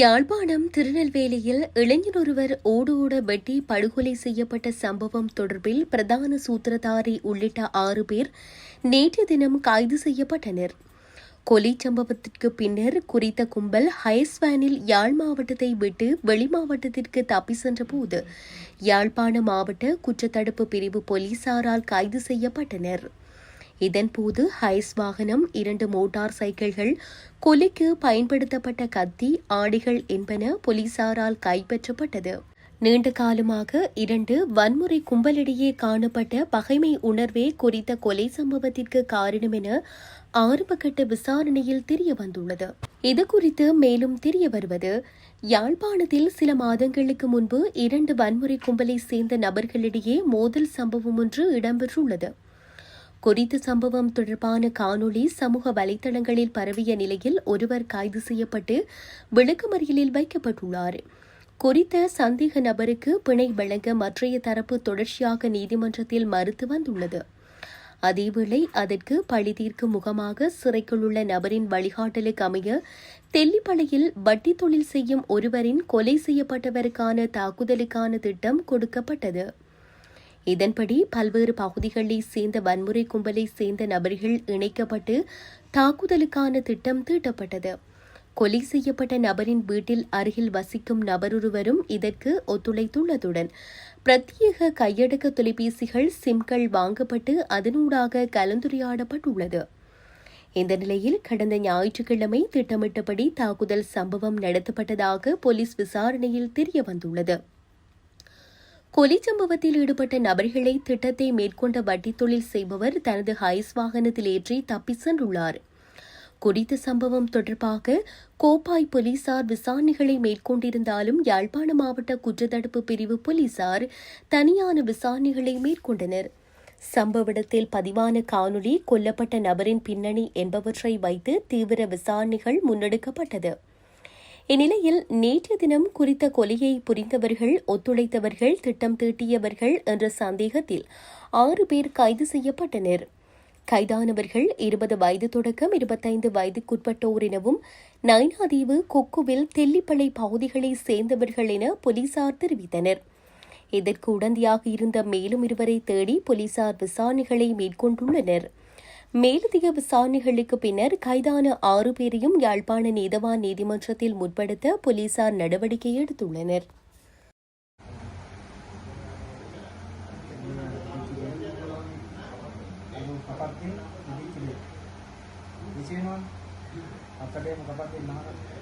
யாழ்ப்பாணம் திருநெல்வேலியில் இளைஞர் ஒருவர் ஓடு ஓட வெட்டி படுகொலை செய்யப்பட்ட சம்பவம் தொடர்பில் பிரதான சூத்திரதாரி உள்ளிட்ட ஆறு பேர் நேற்று தினம் கைது செய்யப்பட்டனர். கொலை சம்பவத்திற்கு பின்னர் குறித்த கும்பல் ஹயஸ் வேனில் யாழ் மாவட்டத்தை விட்டு வெளி மாவட்டத்திற்கு தப்பி சென்றபோது யாழ்ப்பாண மாவட்ட குற்றத்தடுப்பு பிரிவு போலீசாரால் கைது செய்யப்பட்டனர். இதன்போது ஹைஸ் வாகனம் இரண்டு மோட்டார் சைக்கிள்கள் கொலைக்கு பயன்படுத்தப்பட்ட கத்தி ஆடிகள் என்பன போலீசாரால் கைப்பற்றப்பட்டது. நீண்ட காலமாக இரண்டு வன்முறை கும்பலிடையே காணப்பட்ட பகைமை உணர்வே குறித்த கொலை சம்பவத்திற்கு காரணம் என ஆரம்பகட்ட விசாரணையில் தெரிய வந்துள்ளது இது குறித்து மேலும் தெரிய வருவது யாழ்ப்பாணத்தில் சில மாதங்களுக்கு முன்பு இரண்டு வன்முறை கும்பலை சேர்ந்த நபர்களிடையே மோதல் சம்பவம் ஒன்று இடம்பெற்றுள்ளது. குறித்த சம்பவம் தொடர்பான காணொளி சமூக வலைதளங்களில் பரவிய நிலையில் ஒருவர் கைது செய்யப்பட்டு விளக்கமறியலில் வைக்கப்பட்டுள்ளார். குறித்த சந்தேக நபருக்கு பிணை வழங்க மற்றைய தரப்பு தொடர்ச்சியாக நீதிமன்றத்தில் மறுத்து வந்துள்ளது. அதேவேளை அதற்கு பழி தீர்க்கும் முகமாக சிறைக்குள் உள்ள நபரின் வழிகாட்டலுக்கு அமைய தெல்லிப்பளையில் வட்டி தொழில் செய்யும் ஒருவரின் கொலை செய்யப்பட்டவருக்கான தாக்குதலுக்கான திட்டம் கொடுக்கப்பட்டது. இதன்படி பல்வேறு பகுதிகளைச் சேர்ந்த வன்முறை கும்பலை சேர்ந்த நபர்கள் இணைக்கப்பட்டு தாக்குதலுக்கான திட்டம் தீட்டப்பட்டது. கொலை செய்யப்பட்ட நபரின் வீட்டில் அருகில் வசிக்கும் நபரொருவரும் இதற்கு ஒத்துழைத்துள்ளதுடன் பிரத்யேக கையடக்க தொலைபேசிகள் சிம்கள் வாங்கப்பட்டு அதனூடாக கலந்துரையாடப்பட்டுள்ளது. இந்த நிலையில் கடந்த ஞாயிற்றுக்கிழமை திட்டமிட்டபடி தாக்குதல் சம்பவம் நடத்தப்பட்டதாக போலீஸ் விசாரணையில் தெரியவந்துள்ளது. கொலை சம்பவத்தில் ஈடுபட்ட நபர்களை திட்டத்தை மேற்கொண்ட வட்டி தொழில் செய்பவர் தனது ஹைஸ் வாகனத்தில் ஏற்றி தப்பி சென்றுள்ளார். குறித்த சம்பவம் தொடர்பாக கோப்பாய் போலீசார் விசாரணைகளை மேற்கொண்டிருந்தாலும் யாழ்ப்பாண மாவட்ட குற்றத்தடுப்பு பிரிவு போலீசார் தனியான விசாரணைகளை மேற்கொண்டனர். சம்பவ இடத்தில் பதிவான காணொலி கொல்லப்பட்ட நபரின் பின்னணி என்பவற்றை வைத்து தீவிர விசாரணைகள் முன்னெடுக்கப்பட்டது. இந்நிலையில் நேற்று தினம் குறித்த கொலையை புரிந்தவர்கள் ஒத்துழைத்தவர்கள் திட்டம் தீட்டியவர்கள் என்ற சந்தேகத்தில் ஆறு பேர் கைது செய்யப்பட்டனர். கைதானவர்கள் இருபது வயது தொடக்கம் இருபத்தைந்து வயதுக்குட்பட்டோர் எனவும் நைனாதீவு கொக்குவில் தெல்லிப்பளை பகுதிகளைச் சேர்ந்தவர்கள் என போலீசார் தெரிவித்தனர். இதற்கு உடந்தையாக இருந்த மேலும் இருவரை தேடி போலீசார் விசாரணைகளை மேற்கொண்டுள்ளனர். மேலதிக விசாரணைகளுக்கு பின்னர் கைதான ஆறு பேரையும் யாழ்ப்பாண நீதவான் நீதிமன்றத்தில் முற்படுத்த போலீசார் நடவடிக்கை எடுத்துள்ளனர். Yung kapatid, hindi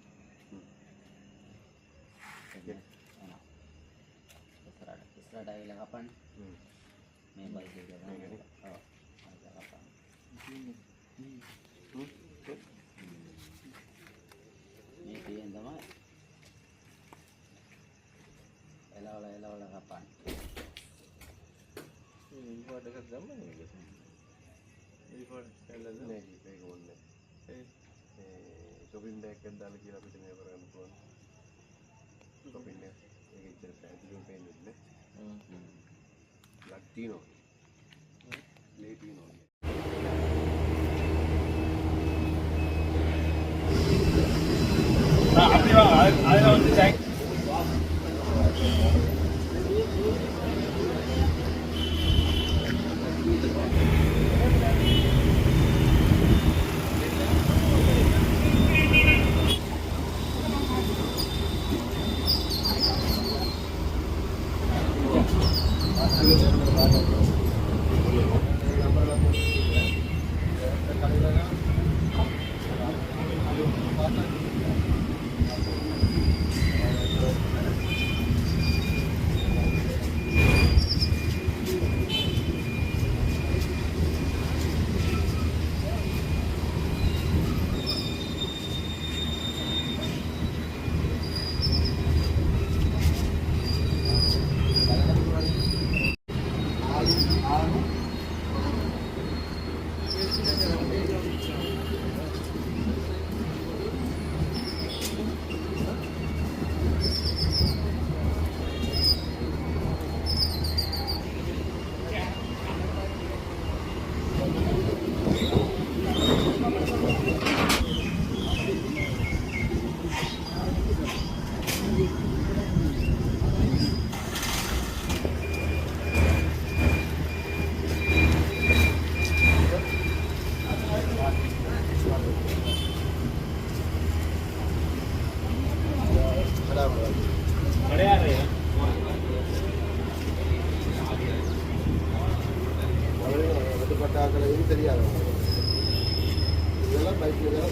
ඉස්සරහට ඇවිල්ලා කපන්න. මේ බයික් එක ගන්න. ඔව්. ඇවිල්ලා කපන්න. මේ තියෙන තමයි. එලවල එලවල කපන්න. මේ ඉන්පෝට් එකක් ගමන්නේ නේද? ඉන්පෝට් කියලා නේද? මේක ඕනේ. ඒ shopping bag එකක් දාලා කියලා අපිට මේ කරගන්න පුළුවන්. shopping එක. ඒක ඉතින් පැහැදිලිව පේන්නේ නැහැ. latino, latino. Arriba, I, I don't think. பட்ட ஆக்களை தெரியாது. இதெல்லாம் பைக்கில் தான்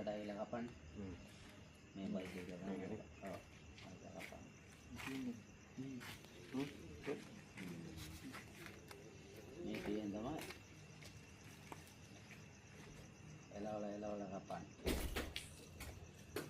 sa dahil kapan. Hmm. May bike ka na. Oo. May kapan. Hmm. Hmm. May tiyan naman. Elaw la elaw la kapan.